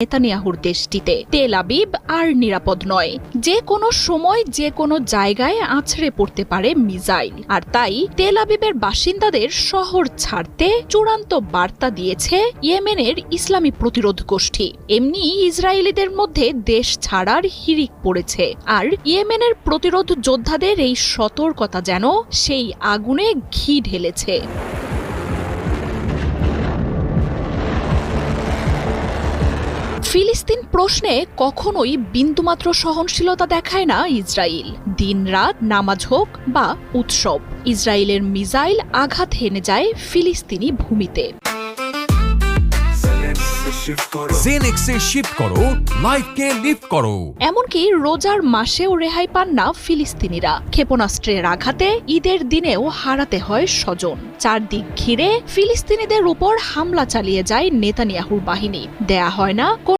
নেতানিয়াহুর দেশটিতে। Tel Aviv আর নিরাপদ নয়। যে কোনো সময় যে কোনো জায়গায় আছড়ে পড়তে পারে মিসাইল। আর তাই তেল আবিবের বাসিন্দাদের শহর ছাড়তে চূড়ান্ত বার্তা দিয়েছে ইয়েমেনের ইসলামী প্রতিরোধ গোষ্ঠী। এমনি ইসরায়েলিদের মধ্যে দেশ ছাড়ার হিরিক পড়েছে। আর ইয়েমেনের প্রতিরোধ যোদ্ধাদের এই সতর্কতা যেন সেই আগুনে ঘি ঢেলেছে। ফিলিস্তিন প্রশ্নে কখনোই বিন্দুমাত্র সহনশীলতা দেখায় না ইসরায়েল দিনরাত নামাজ হোক বা উৎসব ইসরায়েলের মিসাইল আঘাত হেনে যায় ফিলিস্তিনি ভূমিতে। শিফট করো লাইফকে লিফট করো। এমনকি রোজার মাসেও রেহাই পান না ফিলিস্তিনিরা। ক্ষেপণাস্ত্রের আঘাতে ঈদের দিনেও হারাতে হয় স্বজন। চারদিক ঘিরে ফিলিস্তিনিদের উপর হামলা চালিয়ে যায় নেতানিয়াহুর বাহিনী। দেয়া হয় না